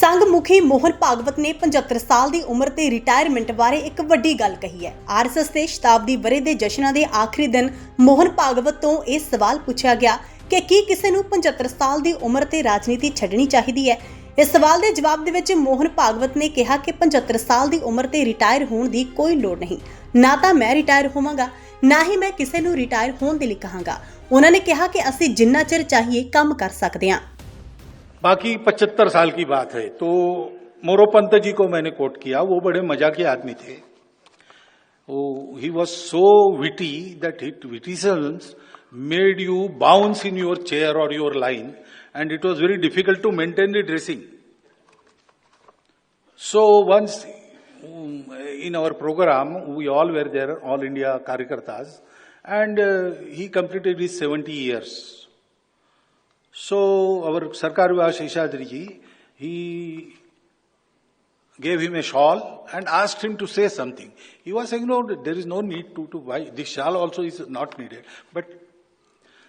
ਸੰਘ ਮੁਖੀ ਮੋਹਨ ਭਾਗਵਤ ਨੇ 75 ਸਾਲ ਦੀ ਉਮਰ ਤੇ ਰਿਟਾਇਰਮੈਂਟ ਬਾਰੇ ਇੱਕ ਵੱਡੀ ਗੱਲ ਕਹੀ ਹੈ। ਆਰਐਸਐਸ ਦੇ ਸ਼ਤਾਬਦੀ ਵਰੇ ਦੇ ਜਸ਼ਨਾਂ ਦੇ ਆਖਰੀ ਦਿਨ ਮੋਹਨ ਭਾਗਵਤ ਤੋਂ ਇਹ ਸਵਾਲ ਪੁੱਛਿਆ ਗਿਆ ਕਿ ਕੀ ਕਿਸੇ ਨੂੰ 75 ਸਾਲ ਦੀ ਉਮਰ ਤੇ ਰਾਜਨੀਤੀ ਛੱਡਣੀ ਚਾਹੀਦੀ ਹੈ? ਇਸ ਸਵਾਲ ਦੇ ਜਵਾਬ ਦੇ ਵਿੱਚ ਮੋਹਨ ਭਾਗਵਤ ਨੇ ਕਿਹਾ ਕਿ 75 ਸਾਲ ਦੀ ਉਮਰ ਤੇ ਰਿਟਾਇਰ ਹੋਣ ਦੀ ਕੋਈ ਲੋੜ ਨਹੀਂ। ਨਾ ਤਾਂ ਮੈਂ ਰਿਟਾਇਰ ਹੋਵਾਂਗਾ, ਨਾ ਹੀ ਮੈਂ ਕਿਸੇ ਨੂੰ ਰਿਟਾਇਰ ਹੋਣ ਦੇ ਲਈ ਕਹਾਂਗਾ। ਉਹਨਾਂ ਨੇ ਕਿਹਾ ਕਿ ਅਸੀਂ ਜਿੰਨਾ ਚਿਰ ਚਾਹੀਏ ਕੰਮ ਕਰ ਸਕਦੇ ਹਾਂ। बाकी पचहत्तर साल की बात है। तो मोरोपंत जी को मैंने कोट किया। वो बड़े मजाकी आदमी थे। He was so witty that his witticisms made you bounce in your chair और your line and it was very difficult to maintain the dressing so once our program, we all were there, all India Karyakartas, and uh, he completed his 70 years. So our Sarkar Sheshadri he gave him a shawl and asked him to say something. He was saying, no, there is no need to, to buy, this shawl also is not needed. But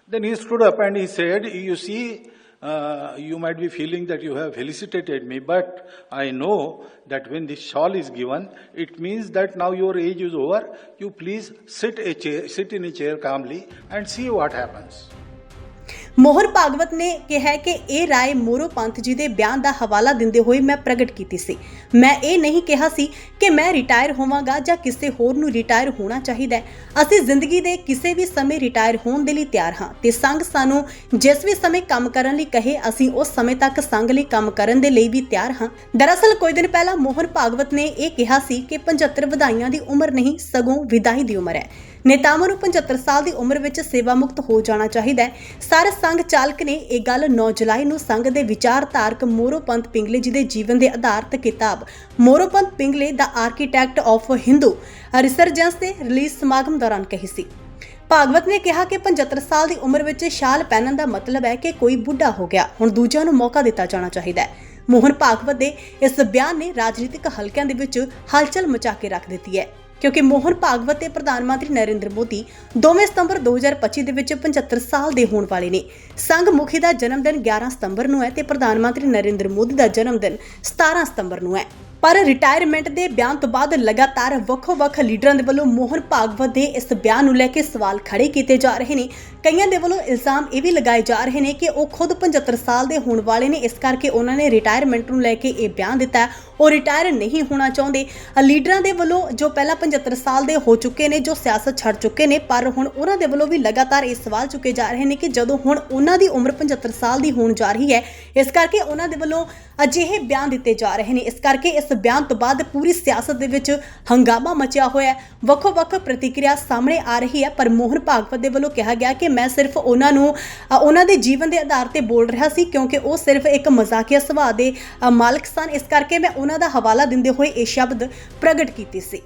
then he stood up and he said, You see, uh, you might be feeling that you have felicitated me, but I know that when this shawl is given, it means that now your age is over. You please sit a chair, sit in a chair calmly and see what happens. Mohan Bhagwat ਨੇ ਕਿਹਾ ਕਿ ਇਹ ਰਾਏ ਮੋਰੋ ਪੰਥ ਜੀ ਦੇ ਬਿਆਨ ਦਾ ਹਵਾਲਾ ਦਿੰਦੇ ਹੋਏ ਮੈਂ ਪ੍ਰਗਟ ਕੀਤੀ ਸੀ। ਮੈਂ ਇਹ ਨਹੀਂ ਕਿਹਾ ਸੀ ਕਿ ਮੈਂ ਰਿਟਾਇਰ ਹੋਵਾਂਗਾ ਜਾਂ ਕਿਸੇ ਹੋਰ ਨੂੰ ਰਿਟਾਇਰ ਹੋਣਾ ਚਾਹੀਦਾ ਹੈ। ਅਸੀਂ ਜ਼ਿੰਦਗੀ ਦੇ ਕਿਸੇ ਵੀ ਸਮੇਂ ਰਿਟਾਇਰ ਹੋਣ ਦੇ ਲਈ ਤਿਆਰ ਹਾਂ ਤੇ ਸੰਘ ਸਾਨੂੰ ਜਿਸ ਵੀ ਸਮੇਂ ਕੰਮ ਕਰਨ ਲਈ ਕਹੇ, ਅਸੀਂ ਉਸ ਸਮੇਂ ਤੱਕ ਸੰਘ ਲਈ ਕੰਮ ਕਰਨ ਦੇ ਲਈ ਵੀ ਤਿਆਰ ਹਾਂ। ਦਰਅਸਲ ਕੁਝ ਦਿਨ ਪਹਿਲਾਂ ਮੋਹਨ ਭਾਗਵਤ ਨੇ ਇਹ ਕਿਹਾ ਸੀ ਕਿ 75 ਵਧਾਈਆਂ ਦੀ ਉਮਰ ਨਹੀਂ, ਸਗੋਂ ਵਿਦਾਈ ਦੀ ਉਮਰ ਹੈ। ਨੇਤਾਵਾਂ ਨੂੰ 75 ਸਾਲ ਦੀ ਉਮਰ ਵਿੱਚ ਸੇਵਾ ਮੁਕਤ ਹੋ ਜਾਣਾ ਚਾਹੀਦਾ ਹੈ। ਸਾਰੇ ਸੰਘ ਚਾਲਕ ਨੇ ਇਹ ਗੱਲ 9 ਜੁਲਾਈ ਨੂੰ ਸੰਘ ਦੇ ਵਿਚਾਰਧਾਰਕ ਮੋਰੋਪੰਤ ਪਿੰਗਲੇ ਜੀ ਦੇ ਜੀਵਨ ਦੇ ਆਧਾਰਿਤ ਕਿਤਾਬ ਮੋਰੋਪੰਤ ਪਿੰਗਲੇ ਦਾ ਆਰਕੀਟੈਕਟ ਆਫ ਹਿੰਦੂ ਰਿਸਰਜੈਂਸ ਦੇ ਰਿਲੀਜ਼ ਸਮਾਗਮ ਦੌਰਾਨ ਕਹੀ ਸੀ। ਭਾਗਵਤ ਨੇ ਕਿਹਾ ਕਿ 75 ਸਾਲ ਦੀ ਉਮਰ ਵਿੱਚ ਸ਼ਾਲ ਪਹਿਨਣ ਦਾ ਮਤਲਬ ਹੈ ਕਿ ਕੋਈ ਬੁੱਢਾ ਹੋ ਗਿਆ। ਹੁਣ ਦੂਜਿਆਂ ਨੂੰ ਮੌਕਾ ਦਿੱਤਾ ਜਾਣਾ ਚਾਹੀਦਾ ਹੈ। ਮੋਹਨ ਭਾਗਵਤ ਦੇ ਇਸ ਬਿਆਨ ਨੇ ਰਾਜਨੀਤਿਕ ਹਲਕਿਆਂ ਦੇ ਵਿੱਚ ਹਲਚਲ ਮਚਾ ਕੇ ਰੱਖ ਦਿੱਤੀ ਹੈ। ਕਿਉਂਕਿ ਮੋਹਨ ਭਾਗਵਤ ਤੇ ਪ੍ਰਧਾਨ ਮੰਤਰੀ ਨਰਿੰਦਰ ਮੋਦੀ ਦੋਵੇਂ ਸਤੰਬਰ 2025 ਦੇ ਵਿੱਚ 75 ਸਾਲ ਦੇ ਹੋਣ ਵਾਲੇ ਨੇ। ਸੰਘ ਮੁਖੀ ਦਾ ਜਨਮ ਦਿਨ 11 ਸਤੰਬਰ ਨੂੰ ਹੈ ਤੇ ਪ੍ਰਧਾਨ ਮੰਤਰੀ ਨਰਿੰਦਰ ਮੋਦੀ ਦਾ ਜਨਮ ਦਿਨ 17 ਸਤੰਬਰ ਨੂੰ ਹੈ। ਪਰ ਰਿਟਾਇਰਮੈਂਟ ਦੇ ਬਿਆਨ ਤੋਂ ਬਾਅਦ ਲਗਾਤਾਰ ਵੱਖੋ-ਵੱਖ ਲੀਡਰਾਂ ਦੇ ਵੱਲੋਂ ਮੋਹਨ ਭਾਗਵਤ ਦੇ ਇਸ ਬਿਆਨ ਨੂੰ ਲੈ ਕੇ ਸਵਾਲ ਖੜੇ ਕੀਤੇ ਜਾ ਰਹੇ ਨੇ। ਕਈਆਂ ਦੇ ਵੱਲੋਂ ਇਲਜ਼ਾਮ ਇਹ ਵੀ ਲਗਾਏ ਜਾ ਰਹੇ ਨੇ ਕਿ ਉਹ ਖੁਦ 75 ਸਾਲ ਦੇ ਹੋਣ ਵਾਲੇ ਨੇ। ਇਸ ਕਰਕੇ ਉਹਨਾਂ ਨੇ ਰਿਟਾਇਰਮੈਂਟ ਨੂੰ ਲੈ ਕੇ ਇਹ ਬਿਆਨ ਦਿੱਤਾ ਉਹ ਰਿਟਾਇਰ ਨਹੀਂ ਹੋਣਾ ਚਾਹੁੰਦੇ। ਲੀਡਰਾਂ ਦੇ ਵੱਲੋਂ ਜੋ ਪਹਿਲਾਂ 75 ਸਾਲ ਦੇ ਹੋ ਚੁੱਕੇ ਨੇ, ਜੋ ਸਿਆਸਤ ਛੱਡ ਚੁੱਕੇ ਨੇ, ਪਰ ਹੁਣ ਉਹਨਾਂ ਦੇ ਵੱਲੋਂ ਵੀ ਲਗਾਤਾਰ ਇਹ ਸਵਾਲ ਚੁੱਕੇ ਜਾ ਰਹੇ ਨੇ ਕਿ ਜਦੋਂ ਹੁਣ ਉਹਨਾਂ ਦੀ ਉਮਰ 75 ਸਾਲ ਦੀ ਹੋਣ ਜਾ ਰਹੀ ਹੈ, ਇਸ ਕਰਕੇ ਉਹਨਾਂ ਦੇ ਵੱਲੋਂ ਅਜਿਹੇ ਬਿਆਨ ਦਿੱਤੇ ਜਾ ਰਹੇ ਨੇ। ਇਸ ਕਰਕੇ ਇਸ ਬਿਆਨ ਤੋਂ ਬਾਅਦ ਪੂਰੀ ਸਿਆਸਤ ਦੇ ਵਿੱਚ ਹੰਗਾਮਾ ਮਚਿਆ ਹੋਇਆ ਹੈ। ਵੱਖੋ-ਵੱਖ ਪ੍ਰਤੀਕਿਰਿਆ ਸਾਹਮਣੇ ਆ ਰਹੀ ਹੈ, ਪਰ ਮੋਹਨ ਭਾਗਵਤ ਦੇ ਵੱਲੋਂ ਕਿਹਾ ਗਿਆ ਕਿ ਮੈਂ ਸਿਰਫ ਉਹਨਾਂ ਨੂੰ ਉਹਨਾਂ ਦੇ ਜੀਵਨ ਦੇ ਆਧਾਰ ਤੇ ਬੋਲ ਰਿਹਾ ਸੀ ਕਿਉਂਕਿ ਉਹ ਸਿਰਫ ਇੱਕ ਮਜ਼ਾਕੀਆ ਸੁਭਾਅ ਦੇ ਮਾਲਕ ਸਨ। ਇਸ ਕਰਕੇ ਮੈਂ ਉਹਨਾਂ ਦਾ ਹਵਾਲਾ ਦਿੰਦੇ ਹੋਏ ਇਹ ਸ਼ਬਦ ਪ੍ਰਗਟ ਕੀਤੇ ਸੀ।